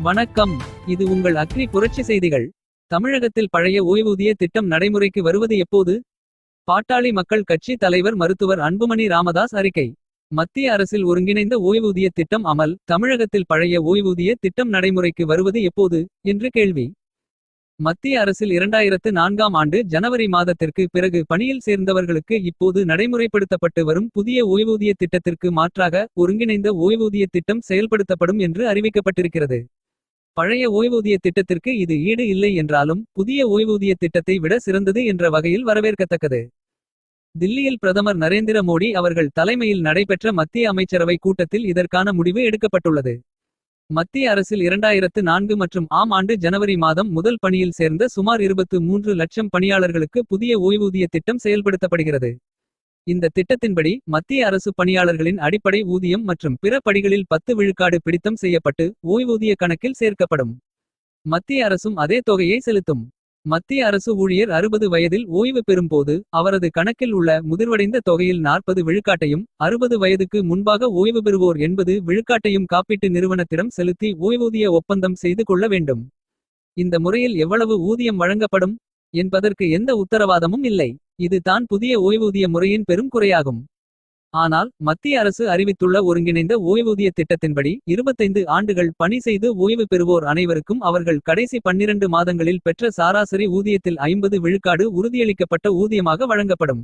வணக்கம். இது உங்கள் அக்னி புரட்சி செய்திகள். தமிழகத்தில் பழைய ஓய்வூதிய திட்டம் நடைமுறைக்கு வருவது எப்போது? பாட்டாளி மக்கள் கட்சி தலைவர் மருத்துவர் அன்புமணி ராமதாஸ் அறிக்கை. மத்திய அரசில் ஒருங்கிணைந்த ஓய்வூதிய திட்டம் அமல். தமிழகத்தில் பழைய ஓய்வூதிய திட்டம் நடைமுறைக்கு வருவது எப்போது? என்று கேள்வி. மத்திய அரசில் இரண்டாயிரத்து நான்காம் ஆண்டு ஜனவரி மாதத்திற்கு பிறகு பணியில் சேர்ந்தவர்களுக்கு இப்போது நடைமுறைப்படுத்தப்பட்டு வரும் புதிய ஓய்வூதிய திட்டத்திற்கு மாற்றாக ஒருங்கிணைந்த ஓய்வூதிய திட்டம் செயல்படுத்தப்படும் என்று அறிவிக்கப்பட்டிருக்கிறது. பழைய ஓய்வூதிய திட்டத்திற்கு இது ஈடு இல்லை என்றாலும் புதிய ஓய்வூதிய திட்டத்தை விட சிறந்தது என்ற வகையில் வரவேற்கத்தக்கது. தில்லியில் பிரதமர் நரேந்திர மோடி அவர்கள் தலைமையில் நடைபெற்ற மத்திய அமைச்சரவை கூட்டத்தில் இதற்கான முடிவு எடுக்கப்பட்டுள்ளது. மத்திய அரசில் இரண்டாயிரத்து நான்கு மற்றும் ஆம் ஆண்டு ஜனவரி மாதம் முதல் பணியில் சேர்ந்த சுமார் இருபத்து மூன்று லட்சம் பணியாளர்களுக்கு புதிய ஓய்வூதிய திட்டம் செயல்படுத்தப்படுகிறது. இந்த திட்டத்தின்படி மத்திய அரசு பணியாளர்களின் அடிப்படை ஊதியம் மற்றும் பிற படிகளில் பத்து விழுக்காடு பிடித்தம் செய்யப்பட்டு ஓய்வூதிய கணக்கில் சேர்க்கப்படும். மத்திய அரசும் அதே தொகையை செலுத்தும். மத்திய அரசு ஊழியர் அறுபது வயதில் ஓய்வு பெறும்போது அவரது கணக்கில் உள்ள முதிர்வடைந்த தொகையில் நாற்பது விழுக்காட்டையும் அறுபது வயதுக்கு முன்பாக ஓய்வு பெறுவோர் எண்பது விழுக்காட்டையும் காப்பீட்டு நிறுவனத்திடம் செலுத்தி ஓய்வூதிய ஒப்பந்தம் செய்து கொள்ள வேண்டும். இந்த முறையில் எவ்வளவு ஊதியம் வழங்கப்படும்? என்பதற்கு எந்த உத்தரவாதமும் இல்லை. இது தான் புதிய ஓய்வூதிய முறையின் பெரும் குறையாகும். ஆனால் மத்திய அரசு அறிவித்துள்ள ஒருங்கிணைந்த ஓய்வூதிய திட்டத்தின்படி இருபத்தைந்து ஆண்டுகள் பணி செய்து ஓய்வு பெறுவோர் அனைவருக்கும் அவர்கள் கடைசி பன்னிரண்டு மாதங்களில் பெற்ற சராசரி ஊதியத்தில் ஐம்பது விழுக்காடு உறுதியளிக்கப்பட்ட ஊதியமாக வழங்கப்படும்.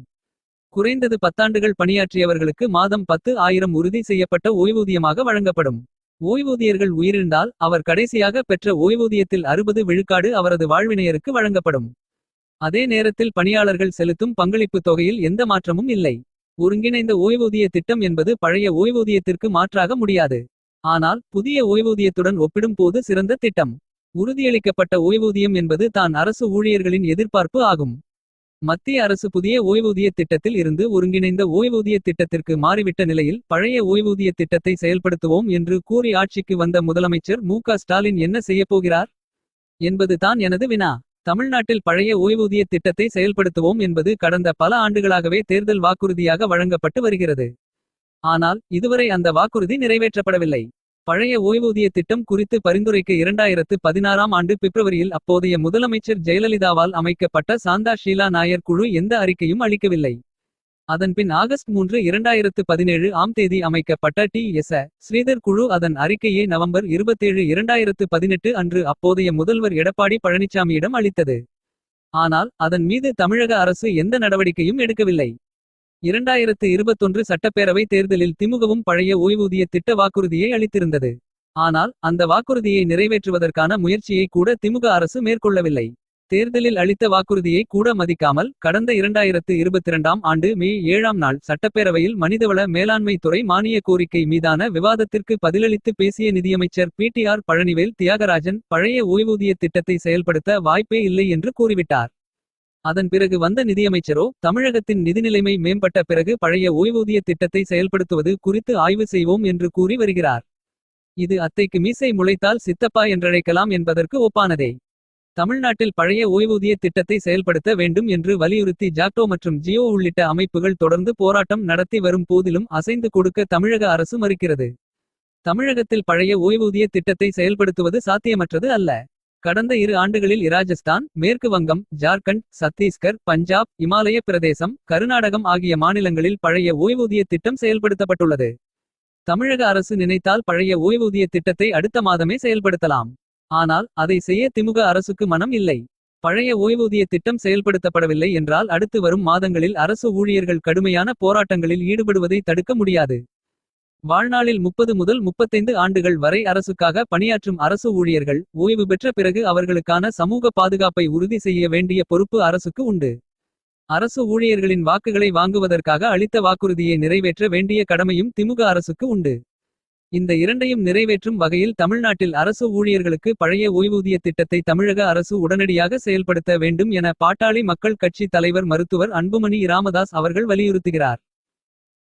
குறைந்தது பத்தாண்டுகள் பணியாற்றியவர்களுக்கு மாதம் பத்து ஆயிரம் உறுதி செய்யப்பட்ட ஓய்வூதியமாக வழங்கப்படும். ஓய்வூதியர்கள் உயிரிழந்தால் அவர் கடைசியாக பெற்ற ஓய்வூதியத்தில் அறுபது விழுக்காடு அவரது வாழ்வினையருக்கு வழங்கப்படும். அதே நேரத்தில் பணியாளர்கள் செலுத்தும் பங்களிப்பு தொகையில் எந்த மாற்றமும் இல்லை. ஒருங்கிணைந்த ஓய்வூதிய திட்டம் என்பது பழைய ஓய்வூதியத்திற்கு மாற்றாக முடியாது. ஆனால் புதிய ஓய்வூதியத்துடன் ஒப்பிடும்போது சிறந்த திட்டம். உறுதியளிக்கப்பட்ட ஓய்வூதியம் என்பது தான் அரசு ஊழியர்களின் எதிர்பார்ப்பு ஆகும். மத்திய அரசு புதிய ஓய்வூதிய திட்டத்தில் இருந்து ஒருங்கிணைந்த ஓய்வூதிய திட்டத்திற்கு மாறிவிட்ட நிலையில் பழைய ஓய்வூதிய திட்டத்தை செயல்படுத்துவோம் என்று கூறி ஆட்சிக்கு வந்த முதலமைச்சர் மு ஸ்டாலின் என்ன செய்யப்போகிறார் என்பது தான் எனது வினா. தமிழ்நாட்டில் பழைய ஓய்வூதிய திட்டத்தை செயல்படுத்துவோம் என்பது கடந்த பல ஆண்டுகளாகவே தேர்தல் வாக்குறுதியாக வழங்கப்பட்டு வருகிறது. ஆனால் இதுவரை அந்த வாக்குறுதி நிறைவேற்றப்படவில்லை. பழைய ஓய்வூதிய திட்டம் குறித்து பரிந்துரைக்க இரண்டாயிரத்து பதினாறாம் ஆண்டு பிப்ரவரியில் அப்போதைய முதலமைச்சர் ஜெயலலிதாவால் அமைக்கப்பட்ட சாந்தா ஷீலா நாயர் குழு எந்த அறிக்கையும் அளிக்கவில்லை. அதன்பின் ஆகஸ்ட் மூன்று இரண்டாயிரத்து பதினேழு ஆம் தேதி அமைக்கப்பட்ட டி எஸ் ஸ்ரீதர் குழு அதன் அறிக்கையை நவம்பர் இருபத்தேழு இரண்டாயிரத்து பதினெட்டு அன்று அப்போதைய முதல்வர் எடப்பாடி பழனிசாமியிடம் அளித்தது. ஆனால் அதன் மீது தமிழக அரசு எந்த நடவடிக்கையும் எடுக்கவில்லை. இரண்டாயிரத்து இருபத்தொன்று சட்டப்பேரவை தேர்தலில் திமுகவும் பழைய ஓய்வூதிய திட்ட வாக்குறுதியை அளித்திருந்தது. ஆனால் அந்த வாக்குறுதியை நிறைவேற்றுவதற்கான முயற்சியை கூட திமுக அரசு மேற்கொள்ளவில்லை. தேர்தலில் அளித்த வாக்குறுதியை கூட மதிக்காமல் கடந்த இரண்டாயிரத்து இருபத்திரண்டாம் ஆண்டு மே ஏழாம் நாள் சட்டப்பேரவையில் மனிதவள மேலாண்மை துறை மானிய கோரிக்கை மீதான விவாதத்திற்கு பதிலளித்து பேசிய நிதியமைச்சர் பிடிஆர் பழனிவேல் தியாகராஜன் பழைய ஓய்வூதிய திட்டத்தை செயல்படுத்த வாய்ப்பே இல்லை என்று கூறிவிட்டார். அதன் பிறகு வந்த நிதியமைச்சரோ தமிழகத்தின் நிதிநிலைமை மேம்பட்ட பிறகு பழைய ஓய்வூதிய திட்டத்தை செயல்படுத்துவது குறித்து ஆய்வு செய்வோம் என்று கூறி வருகிறார். இது அத்தைக்கு மீசை முளைத்தால் சித்தப்பா என்றழைக்கலாம் என்பதற்கு ஒப்பானதே. தமிழ்நாட்டில் பழைய ஓய்வூதிய திட்டத்தை செயல்படுத்த வேண்டும் என்று வலியுறுத்தி ஜாக்டோ மற்றும் ஜியோ உள்ளிட்ட அமைப்புகள் தொடர்ந்து போராட்டம் நடத்தி வரும் போதிலும் அசைந்து கொடுக்க தமிழக அரசு மறுக்கிறது. தமிழகத்தில் பழைய ஓய்வூதிய திட்டத்தை செயல்படுத்துவது சாத்தியமற்றது அல்ல. கடந்த இரு ஆண்டுகளில் இராஜஸ்தான் மேற்கு வங்கம் ஜார்க்கண்ட் சத்தீஸ்கர் பஞ்சாப் இமாலய பிரதேசம் கர்நாடகம் ஆகிய மாநிலங்களில் பழைய ஓய்வூதிய திட்டம் செயல்படுத்தப்பட்டுள்ளது. தமிழக அரசு நினைத்தால் பழைய ஓய்வூதிய திட்டத்தை அடுத்த மாதமே செயல்படுத்தலாம். ஆனால் அதை செய்ய திமுக அரசுக்கு மனம் இல்லை. பழைய ஓய்வூதிய திட்டம் செயல்படுத்தப்படவில்லை என்றால் அடுத்து வரும் மாதங்களில் அரசு ஊழியர்கள் கடுமையான போராட்டங்களில் ஈடுபடுவதை தடுக்க முடியாது. வாழ்நாளில் முப்பது முதல் முப்பத்தைந்து ஆண்டுகள் வரை அரசுக்காக பணியாற்றும் அரசு ஊழியர்கள் ஓய்வு பெற்ற பிறகு அவர்களுக்கான சமூக பாதுகாப்பை உறுதி செய்ய வேண்டிய பொறுப்பு அரசுக்கு உண்டு. அரசு ஊழியர்களின் வாக்குகளை வாங்குவதற்காக அளித்த வாக்குறுதியை நிறைவேற்ற வேண்டிய கடமையும் திமுக அரசுக்கு உண்டு. இந்த இரண்டையும் நிறைவேற்றும் வகையில் தமிழ்நாட்டில் அரசு ஊழியர்களுக்கு பழைய ஓய்வூதிய திட்டத்தை தமிழக அரசு உடனடியாக செயல்படுத்த வேண்டும் என பாட்டாளி மக்கள் கட்சி தலைவர் மருத்துவர் அன்புமணி ராமதாஸ் அவர்கள் வலியுறுத்துகிறார்.